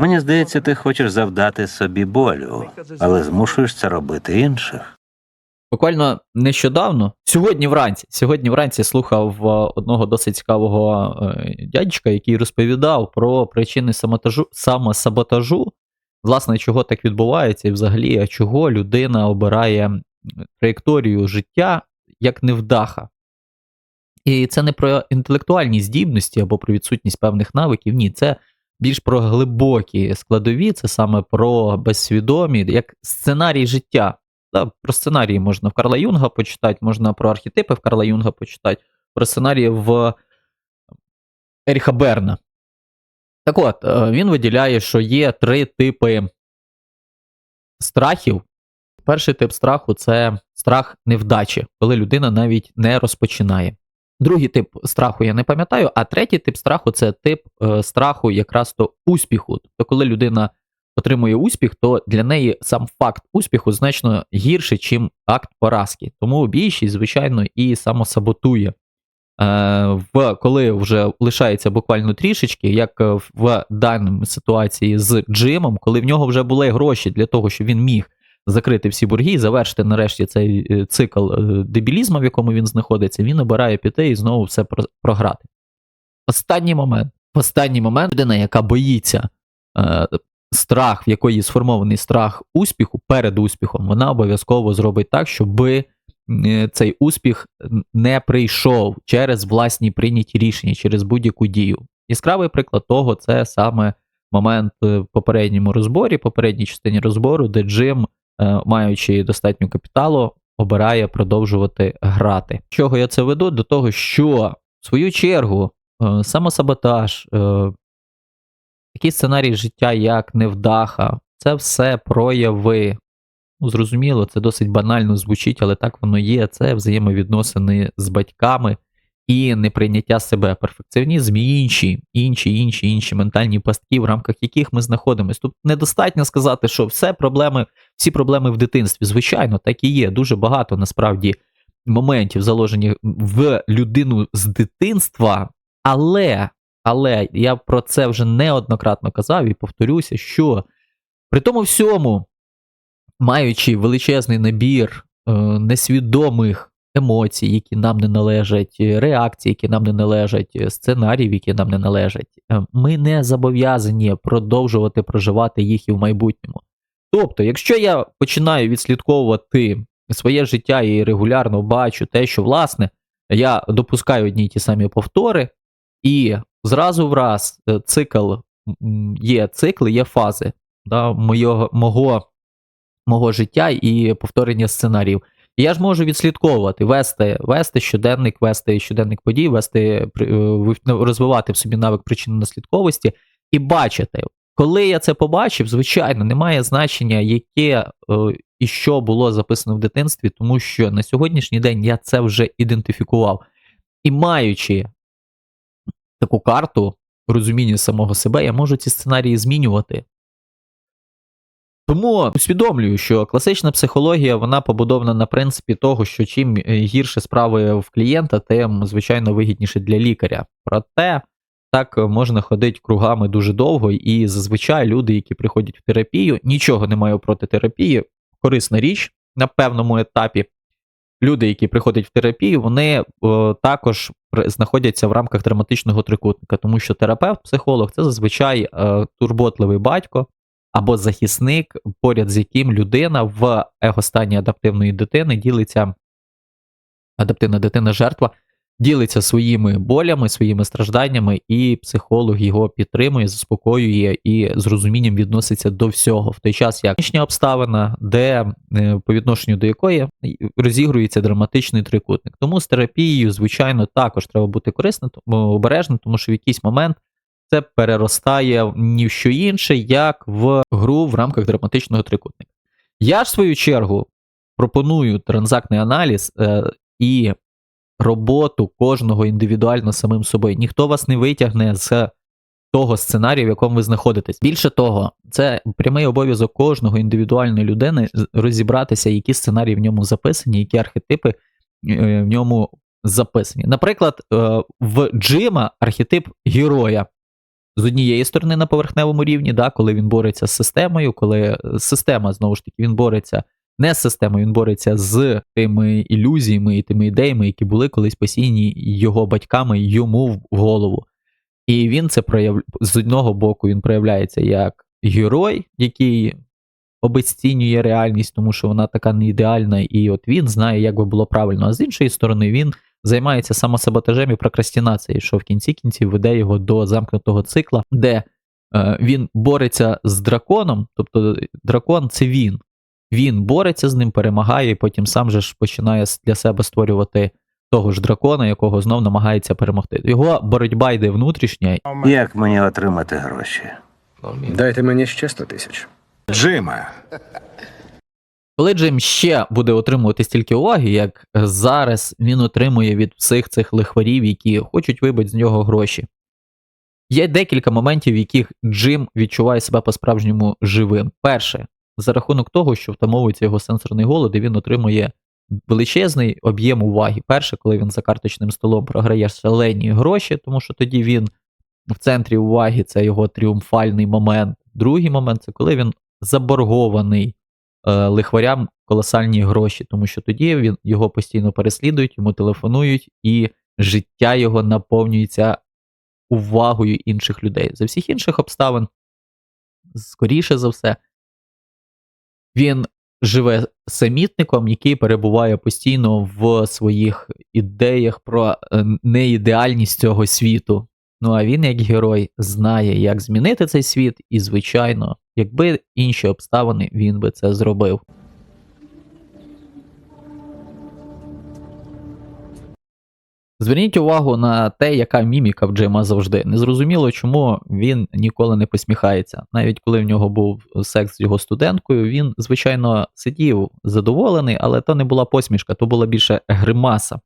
Мені здається, ти хочеш завдати собі болю, але змушуєш це робити інших. Буквально нещодавно, сьогодні вранці, сьогодні вранці слухав е, одного досить цікавого е, дядька, який розповідав про причини самотажу, самосаботажу, власне, чого так відбувається, і взагалі, чого людина обирає траєкторію життя як невдаха. І це не про інтелектуальні здібності або про відсутність певних навиків. Ні, це більш про глибокі складові, це саме про безсвідомі, як сценарій життя. Да, про сценарії можна в Карла Юнга почитати, можна про архетипи в Карла Юнга почитати, про сценарії в Еріха Берна. Так от, е, він виділяє, що є три типи страхів. Перший тип страху це страх невдачі, коли людина навіть не розпочинає. Другий тип страху я не пам'ятаю, а третій тип страху це тип е, страху якраз то успіху. Тобто, коли людина отримує успіх, то для неї сам факт успіху значно гірший, чим акт поразки. Тому більшість, звичайно, і самосаботує. Е, в, коли вже лишається буквально трішечки, як е, в даній ситуації з Джимом, коли в нього вже були гроші для того, щоб він міг закрити всі борги і завершити нарешті цей е, цикл е, дебілізму, в якому він знаходиться, він обирає піти і знову все програти. Останній момент. Останній момент людина, яка боїться е, страх, в якої сформований страх успіху перед успіхом, вона обов'язково зробить так, щоб цей успіх не прийшов через власні прийняті рішення, через будь-яку дію. Яскравий приклад того це саме момент е, в попередньому розборі, попередній частині розбору, де Джим, е, маючи достатньо капіталу, обирає продовжувати грати. Чого я це веду? До того, що в свою чергу е, самосаботаж, е, такий сценарій життя, як невдаха, це все прояви. Ну, зрозуміло, це досить банально звучить, але так воно є. Це взаємовідносини з батьками і неприйняття себе, перфекціонізм і інші, інші, інші, інші ментальні пастки, в рамках яких ми знаходимося. Тут недостатньо сказати, що все проблеми, всі проблеми в дитинстві. Звичайно, так і є. Дуже багато насправді моментів заложені в людину з дитинства, але, але я про це вже неоднократно казав і повторюся, що при тому всьому маючи величезний набір е, несвідомих емоцій, які нам не належать, е, реакцій, які нам не належать, е, сценаріїв, які нам не належать, е, ми не зобов'язані продовжувати проживати їх і в майбутньому. Тобто, якщо я починаю відслідковувати своє життя і регулярно бачу те, що власне я допускаю одні й ті самі повтори, і зразу в раз цикл є цикли, є фази да, моєго, мого мого життя і повторення сценаріїв. Я ж можу відслідковувати, вести, вести щоденник, вести щоденник подій, вести, е, ну, розвивати в собі навик причинно-наслідковості і бачити. Коли я це побачив, звичайно, немає значення, яке е, і що було записано в дитинстві, тому що на сьогоднішній день я це вже ідентифікував. І маючи таку карту розуміння самого себе, я можу ці сценарії змінювати. Тому усвідомлюю, що класична психологія вона побудована на принципі того, що чим е, гірше справи в клієнта, тим звичайно вигідніше для лікаря. Проте так можна ходити кругами дуже довго, і зазвичай люди, які приходять в терапію, нічого не маю проти терапії, корисна річ на певному етапі. Люди, які приходять в терапію, вони о, також при- знаходяться в рамках драматичного трикутника, тому що терапевт, психолог це зазвичай е, турботливий батько або захисник, поряд з яким людина в егостані адаптивної дитини ділиться, адаптивна дитина жертва ділиться своїми болями, своїми стражданнями, і психолог його підтримує, заспокоює і з розумінням відноситься до всього. В той час як нинішня обставина, де е, по відношенню до якої розігрується драматичний трикутник. Тому з терапією, звичайно, також треба бути корисним, обережним, тому що в якийсь момент це переростає ні в що інше, як в гру в рамках драматичного трикутника. Я ж, в свою чергу, пропоную транзактний аналіз е, і роботу кожного індивідуально самим собою. Ніхто вас не витягне з того сценарію, в якому ви знаходитесь. Більше того, це прямий обов'язок кожного індивідуальної людини розібратися, які сценарії в ньому записані, які архетипи е, в ньому записані. Наприклад, е, в Джима архетип героя. З однієї сторони на поверхневому рівні, да, коли він бореться з системою, коли е, система знову ж таки він бореться не з системою, він бореться з тими ілюзіями і тими ідеями, які були колись посіяні його батьками йому в голову. І він це прояв... з одного боку він проявляється як герой, який обесцінює реальність, тому що вона така не ідеальна, і от він знає, як би було правильно. А з іншої сторони, він займається самосаботажем і прокрастинацією, що в кінці кінців веде його до замкнутого цикла, де е, він бореться з драконом, тобто дракон це він. Він бореться з ним, перемагає, і потім сам же ж починає для себе створювати того ж дракона, якого знов намагається перемогти. Його боротьба йде внутрішня, Як мені отримати гроші? Дайте мені ще 100 тисяч. Джиме, Коли Джим ще буде отримувати стільки уваги, як зараз він отримує від всіх цих лихварів, які хочуть вибити з нього гроші. Є декілька моментів, в яких Джим відчуває себе по-справжньому живим. Перше, за рахунок того, що втамовується його сенсорний голод, і він отримує величезний об'єм уваги. Перше, коли він за карточним столом програє шалені гроші, тому що тоді він в центрі уваги, це його тріумфальний момент. Другий момент це коли він заборгований лихварям колосальні гроші, тому що тоді він його постійно переслідують, йому телефонують, і життя його наповнюється увагою інших людей. За всіх інших обставин, скоріше за все, він живе самітником, який перебуває постійно в своїх ідеях про е, неідеальність цього світу. Ну а він, як герой, знає, як змінити цей світ, і, звичайно, якби інші обставини, він би це зробив. Зверніть увагу на те, яка міміка в Джима завжди. Незрозуміло, чому він ніколи не посміхається. Навіть коли в нього був секс з його студенткою, він, звичайно, сидів задоволений, але то не була посмішка, то була більше гримаса.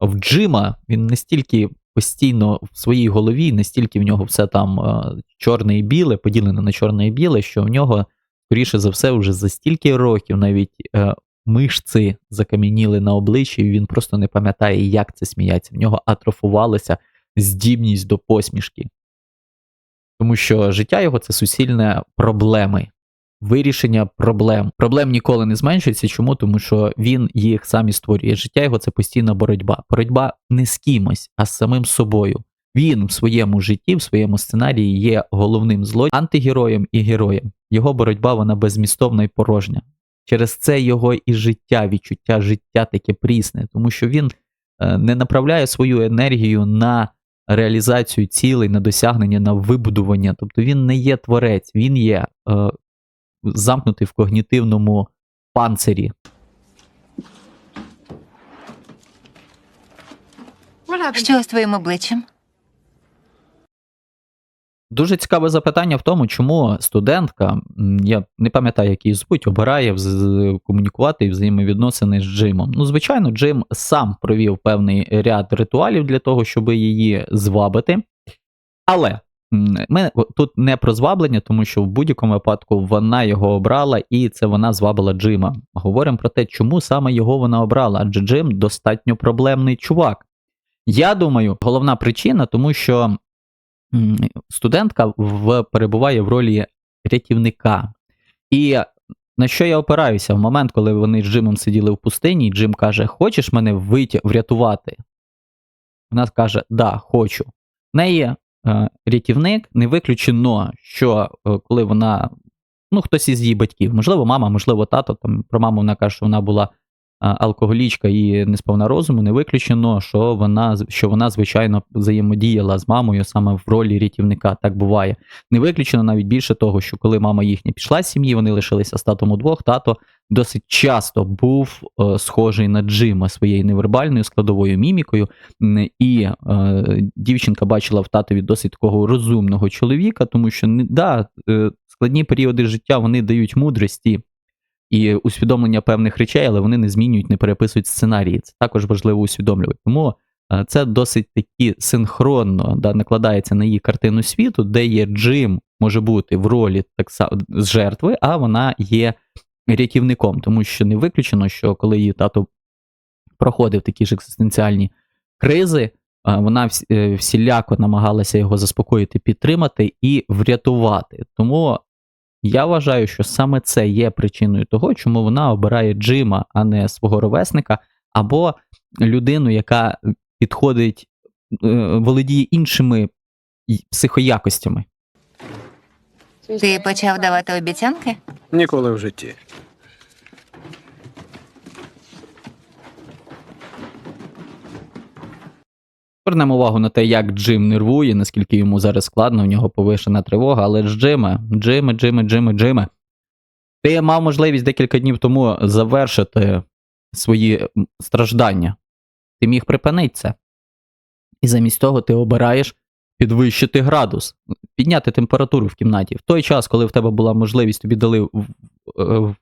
В Джима він настільки постійно в своїй голові, настільки в нього все там е, чорне і біле, поділене на чорне і біле, що в нього, скоріше за все, вже за стільки років навіть е, мишці закам'яніли на обличчі, і він просто не пам'ятає, як це сміяться. В нього атрофувалася здібність до посмішки. Тому що життя його це суцільне проблеми, вирішення проблем. Проблем ніколи не зменшується. Чому? Тому що він їх сам і створює. Життя його це постійна боротьба. Боротьба не з кимось, а з самим собою. Він в своєму житті, в своєму сценарії є головним зло, антигероєм і героєм. Його боротьба вона безмістовна і порожня. Через це його і життя, відчуття життя таке прісне, тому що він е, не направляє свою енергію на реалізацію цілей, на досягнення, на вибудування. Тобто він не є творець, він є е, замкнутий в когнітивному панцирі. Що з твоїм обличчям? Дуже цікаве запитання в тому, чому студентка, я не пам'ятаю, як її звуть, обирає вз- комунікувати і взаємовідносини з Джимом. Ну, звичайно, Джим сам провів певний ряд ритуалів для того, щоб її звабити. Але ми тут не про зваблення, тому що в будь-якому випадку вона його обрала, і це вона звабила Джима. Говоримо про те, чому саме його вона обрала, адже Джим достатньо проблемний чувак. Я думаю, головна причина, тому що студентка в, перебуває в ролі рятівника. І на що я опираюся? В момент, коли вони з Джимом сиділи в пустині, і Джим каже: Хочеш мене витя- врятувати? Вона каже: Да, хочу. В неї рятівник не виключено, що е, коли вона, ну, хтось із її батьків, можливо, мама, можливо, тато. Там про маму вона каже, що вона була алкоголічка і не сповна розуму, не виключено, що вона, що вона, звичайно, взаємодіяла з мамою саме в ролі рятівника. Так буває. Не виключено навіть більше того, що коли мама їхня пішла з сім'ї, вони лишилися з татом удвох. Тато досить часто був е, схожий на Джима своєю невербальною складовою мімікою. І е, дівчинка бачила в татові досить такого розумного чоловіка, тому що да, е, складні періоди життя вони дають мудрості і усвідомлення певних речей, але вони не змінюють, не переписують сценарії. Це також важливо усвідомлювати. Тому е, це досить таки синхронно да, накладається на її картину світу, де є Джим, може бути в ролі так з жертви, а вона є рятівником, тому що не виключено, що коли її тато проходив такі ж екзистенціальні кризи, вона е, всіляко намагалася його заспокоїти, підтримати і врятувати. Тому я вважаю, що саме це є причиною того, чому вона обирає Джима, а не свого ровесника, або людину, яка підходить, е, володіє іншими психоякостями. Ти почав давати обіцянки? Ніколи в житті. Звернемо увагу на те, як Джим нервує, наскільки йому зараз складно, в нього повишена тривога, але ж Джиме, Джиме, Джиме, Джиме, Джиме. Ти мав можливість декілька днів тому завершити свої страждання. Ти міг припинити це. І замість того ти обираєш підвищити градус, підняти температуру в кімнаті. В той час, коли в тебе була можливість, тобі дали е,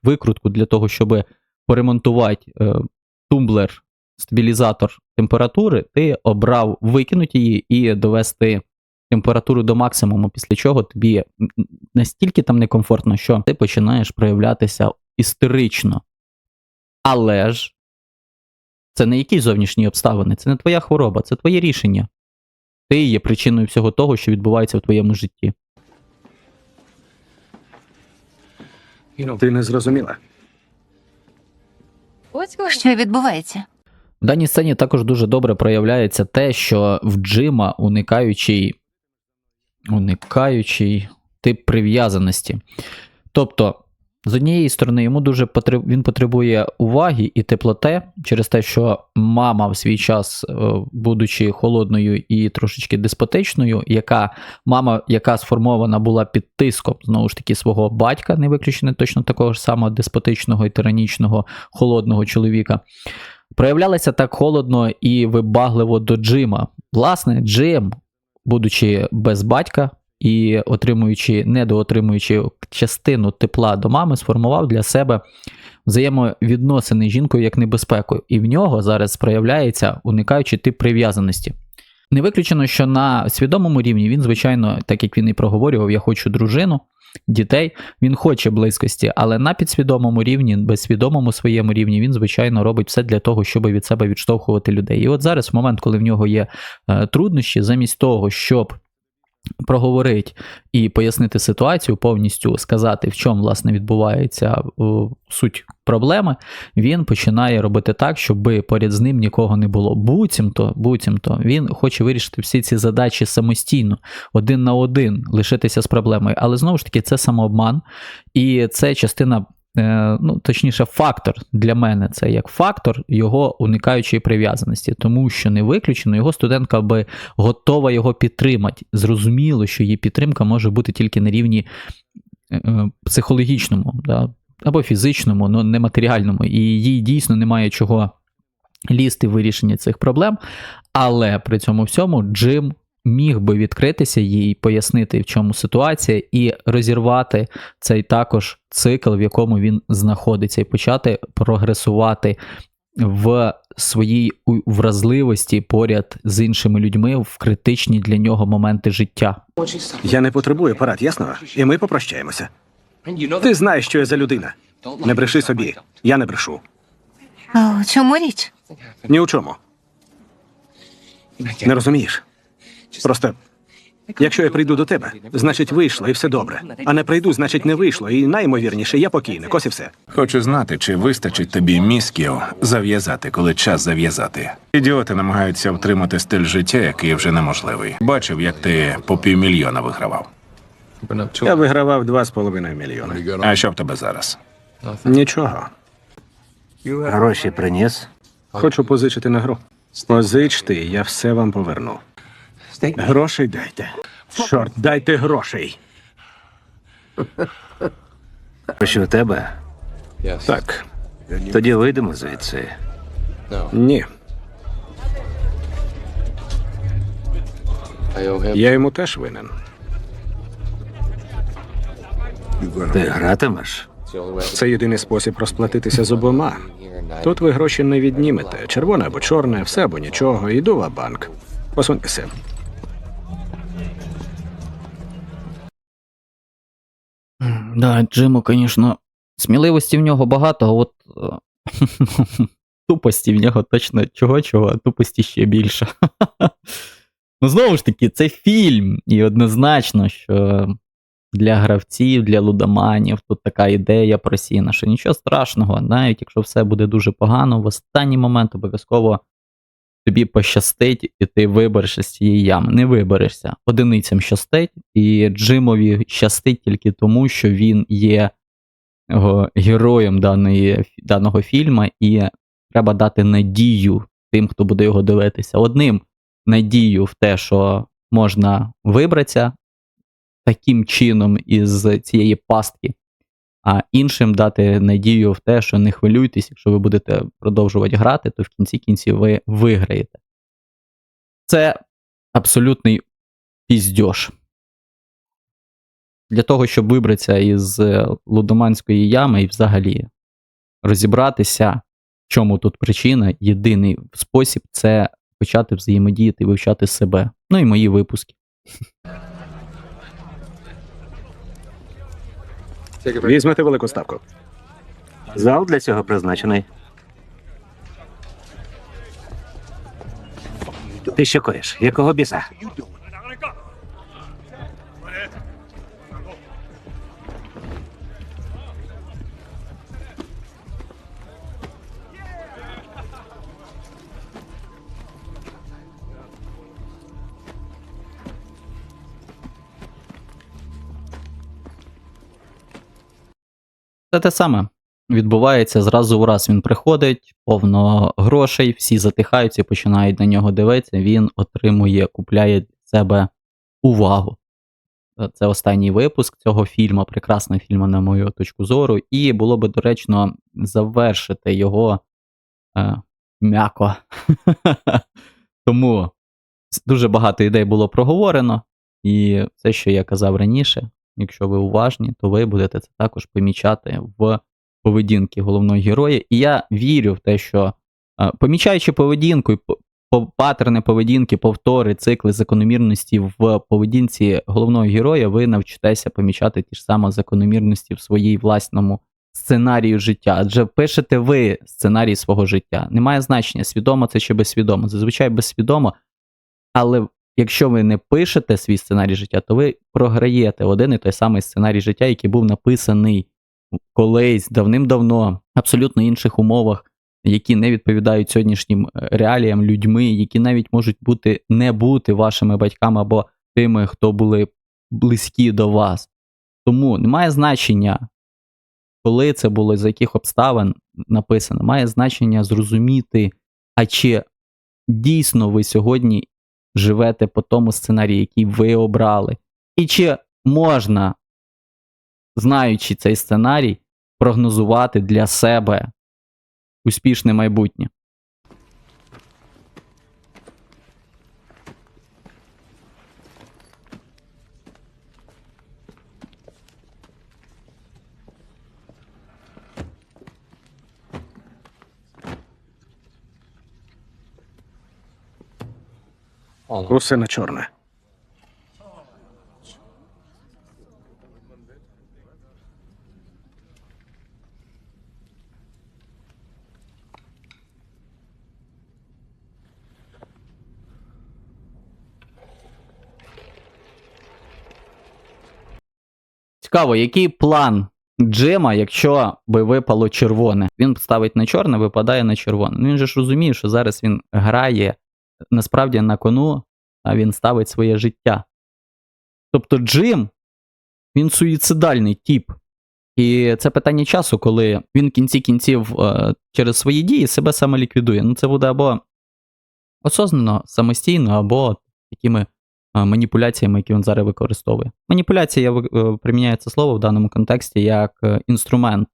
викрутку для того, щоб поремонтувати е, тумблер стабілізатор температури, ти обрав викинути її і довести температуру до максимуму, після чого тобі настільки там некомфортно, що ти починаєш проявлятися істерично. Але ж це не якісь зовнішні обставини, це не твоя хвороба, це твоє рішення. Ти є причиною всього того, що відбувається в твоєму житті. Ти не зрозуміла. Що відбувається? В даній сцені також дуже добре проявляється те, що в Джима уникаючий, уникаючий тип прив'язаності. Тобто, з однієї сторони, йому дуже потреб... він потребує уваги і теплоти через те, що мама в свій час, е, будучи холодною і трошечки деспотичною, яка мама, яка сформована була під тиском знову ж таки свого батька, не виключено точно такого ж самого деспотичного і тиранічного холодного чоловіка проявлялася так холодно і вибагливо до Джима. Власне, Джим, будучи без батька і отримуючи, недоотримуючи частину тепла до мами, сформував для себе взаємовідносини з жінкою як небезпеку, і в нього зараз проявляється уникаючий тип прив'язаності. Не виключено, що на свідомому рівні він, звичайно, так як він і проговорював, я хочу дружину, дітей, він хоче близькості, але на підсвідомому рівні, безсвідомому своєму рівні, він, звичайно, робить все для того, щоб від себе відштовхувати людей. І от зараз, в момент, коли в нього є е, труднощі, замість того, щоб проговорити і пояснити ситуацію, повністю сказати, в чому власне відбувається о, суть проблеми, він починає робити так, щоб поряд з ним нікого не було. Буцімто, буцімто, він хоче вирішити всі ці задачі самостійно, один на один, лишитися з проблемою. Але знову ж таки, це самообман, і це частина. Е, Ну, точніше, фактор для мене це як фактор його уникаючої прив'язаності, тому що не виключено, його студентка би готова його підтримати. Зрозуміло, що її підтримка може бути тільки на рівні е, е, психологічному, да, або фізичному, але не матеріальному. І їй дійсно немає чого лізти в вирішення цих проблем. Але при цьому всьому Джим міг би відкритися їй, пояснити, в чому ситуація, і розірвати цей також цикл, в якому він знаходиться, і почати прогресувати в своїй вразливості поряд з іншими людьми в критичні для нього моменти життя. Я не потребую порад, ясно? І ми попрощаємося. Ти знаєш, що я за людина. Не бреши собі. Я не брешу. А у чому річ? Ні у чому. Не розумієш? Просто, якщо я прийду до тебе, значить вийшло і все добре. А не прийду, значить не вийшло. І найімовірніше, я покійник. Ось і все. Хочу знати, чи вистачить тобі мізків зав'язати, коли час зав'язати. Ідіоти намагаються втримати стиль життя, який вже неможливий. Бачив, як ти по півмільйона вигравав. Я вигравав два з половиною мільйони. А що в тебе зараз? Нічого. Гроші приніс. Хочу позичити на гру. Позичте, і я все вам поверну. Грошей дайте. Чорт, дайте грошей. У тебе. Так, Тоді вийдемо звідси. ні. Я йому теж винен. Ти гратимеш? Це єдиний спосіб розплатитися з обома. Тут ви гроші не віднімете. Червоне або чорне, все або нічого. Іду в банк. Посуньтеся. Да, Джиму, звісно, сміливості в нього багато, от. е, тупості в нього точно чого-чого, а тупості ще більше. Ну, знову ж таки, це фільм, і однозначно, що для гравців, для лудоманів тут така ідея просіна, що нічого страшного, навіть якщо все буде дуже погано, в останній момент обов'язково тобі пощастить, і ти виберешся з цієї ями. Не виберешся. Одиницям щастить, і Джимові щастить тільки тому, що він є героєм даної, даного фільму, і треба дати надію тим, хто буде його дивитися. Одним надію в те, що можна вибратися таким чином із цієї пастки, а іншим дати надію в те, що не хвилюйтесь, якщо ви будете продовжувати грати, то в кінці кінців ви виграєте. Це абсолютний піздьош. Для того, щоб вибратися із лудоманської ями і взагалі розібратися, в чому тут причина, єдиний спосіб це почати взаємодіяти, вивчати себе. Ну і мої випуски. Візьмете велику ставку. Зал для цього призначений. Ти що коїш? Якого біса? Це те саме. Відбувається зразу в раз. Він приходить, повно грошей, всі затихаються починають на нього дивитися. Він отримує, купляє для себе увагу. Е, Це останній випуск цього фільму, прекрасного фільму, на мою точку зору, і було би доречно завершити його е, м'яко. Тому дуже багато ідей було проговорено, і все, що я казав раніше, якщо ви уважні, то ви будете це також помічати в поведінки головного героя. І я вірю в те, що е, помічаючи поведінку і паттерни поведінки, повтори, цикли закономірності в поведінці головного героя, ви навчитеся помічати ті ж самі закономірності в своїй власному сценарію життя. Адже пишете ви сценарій свого життя. Немає значення, свідомо це чи безсвідомо. Зазвичай безсвідомо, але якщо ви не пишете свій сценарій життя, то ви програєте один і той самий сценарій життя, який був написаний колись давним-давно, абсолютно інших умовах, які не відповідають сьогоднішнім е, реаліям людьми, які навіть можуть бути не бути вашими батьками або тими, хто були близькі до вас. Тому немає значення, коли це було, за яких обставин написано, має значення зрозуміти, а чи дійсно ви сьогодні живете по тому сценарію, який ви обрали, і чи можна, знаючи цей сценарій, прогнозувати для себе успішне майбутнє. Усе на чорне. Цікаво, який план Джима, якщо би випало червоне? Він ставить на чорне, випадає на червоне. Ну він же ж розуміє, що зараз він грає насправді на кону, він ставить своє життя. Тобто Джим, він суїцидальний тип. І це питання часу, коли він в кінці кінців е, через свої дії себе саме ліквідує. Ну, це буде або осознано, самостійно, або такими е, маніпуляціями, які він зараз використовує. Маніпуляція е, приміняю це слово в даному контексті як інструмент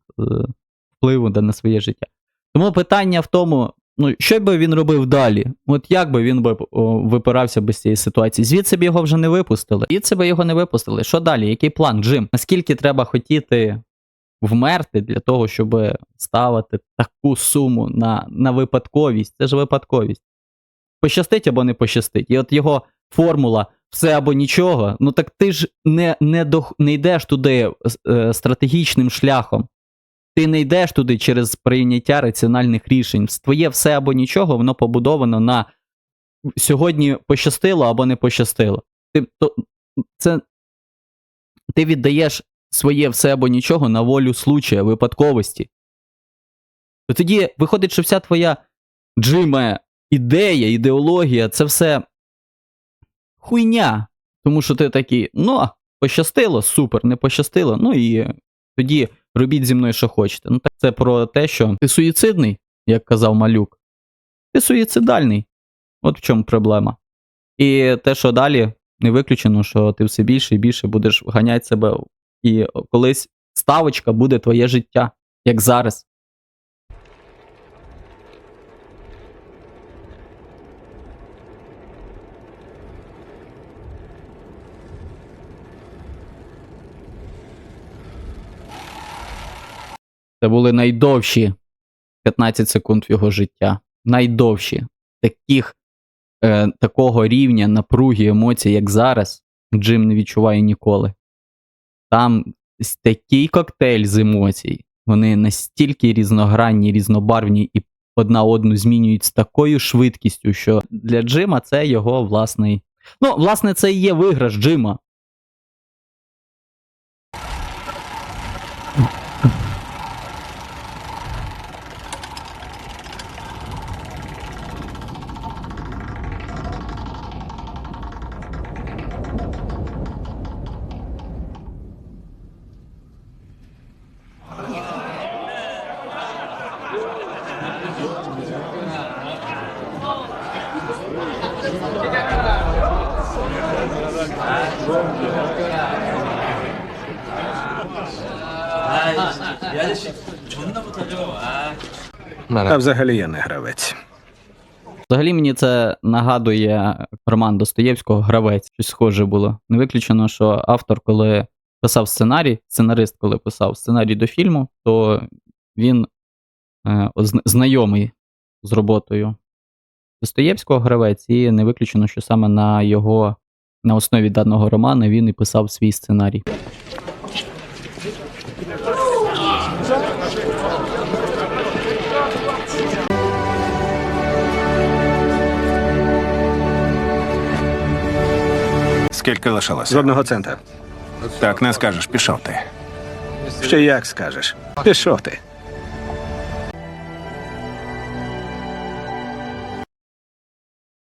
впливу на своє життя. Тому питання в тому, ну, що би він робив далі? От як би він би випирався без цієї ситуації? Звідси б його вже не випустили. Звідси б його не випустили. Що далі? Який план, Джим? Наскільки треба хотіти вмерти для того, щоб ставити таку суму на, на випадковість? Це ж випадковість. Пощастить або не пощастить. І от його формула все або нічого, ну так ти ж не, не, до, не йдеш туди е, стратегічним шляхом. Ти не йдеш туди через прийняття раціональних рішень. Твоє все або нічого, воно побудовано на сьогодні пощастило або не пощастило. Ти, то, це, ти віддаєш своє все або нічого на волю случая, випадковості. То тоді виходить, що вся твоя джима, ідея, ідеологія це все хуйня. Тому що ти такий, ну, пощастило, супер, не пощастило. Ну і тоді робіть зі мною, що хочете. Ну, так це про те, що ти суїцидний, як казав малюк. Ти суїцидальний. От в чому проблема. І те, що далі, не виключено, що ти все більше і більше будеш ганяти себе, і колись ставочка буде твоє життя, як зараз. Це були найдовші 15 секунд його життя. Найдовші. Таких, е, такого рівня напруги емоцій, як зараз, Джим не відчуває ніколи. Там такий коктейль з емоцій. Вони настільки різногранні, різнобарвні і одна одну змінюють з такою швидкістю, що для Джима це його власний. Ну, власне, це і є виграш Джима. А взагалі я не гравець. Взагалі мені це нагадує роман Достоєвського Гравець. Щось схоже було. Не виключено, що автор, коли писав сценарій, сценарист, коли писав сценарій до фільму, то він е, знайомий з роботою Достоєвського гравець, і не виключено, що саме на його на основі даного роману він і писав свій сценарій. Скільки лишилося? Жодного цента. Так не скажеш, пішов ти. Ще як скажеш. Пішов ти.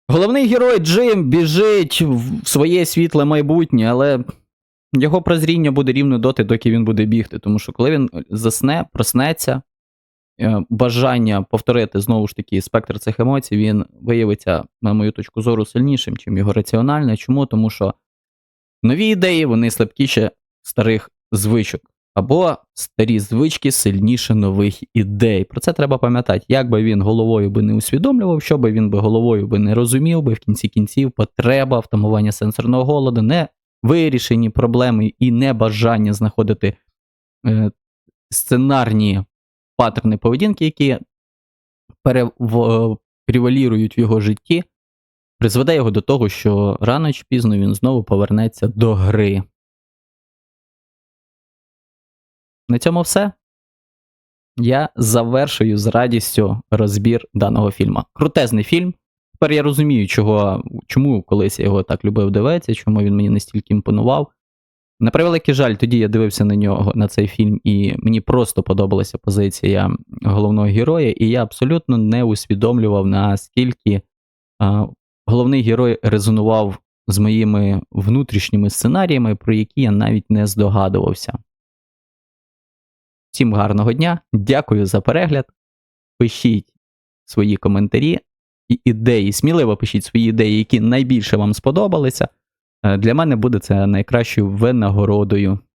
Головний герой Джим біжить в своє світле майбутнє, але його прозріння буде рівно доти, доки він буде бігти. Тому що коли він засне, проснеться, е, бажання повторити знову ж таки спектр цих емоцій, він виявиться, на мою точку зору, сильнішим, чим його раціональне. Чому? Тому що нові ідеї вони слабкіше старих звичок. Або старі звички сильніше нових ідей. Про це треба пам'ятати. Як би він головою би не усвідомлював, що би він би головою би не розумів, би в кінці кінців потреба втамування сенсорного голоду, не вирішені проблеми і не бажання знаходити е, сценарні паттерни поведінки, які перев- превалірують в його житті, призведе його до того, що рано чи пізно він знову повернеться до гри. На цьому все. Я завершую з радістю розбір даного фільму. Крутезний фільм. Тепер я розумію, чого, чому колись я його так любив дивитися, чому він мені настільки імпонував. На превеликий жаль, тоді я дивився на нього, на цей фільм, і мені просто подобалася позиція головного героя, і я абсолютно не усвідомлював, наскільки а, головний герой резонував з моїми внутрішніми сценаріями, про які я навіть не здогадувався. Всім гарного дня, дякую за перегляд. Пишіть свої коментарі і ідеї. Сміливо пишіть свої ідеї, які найбільше вам сподобалися. Е, Для мене буде це найкращою винагородою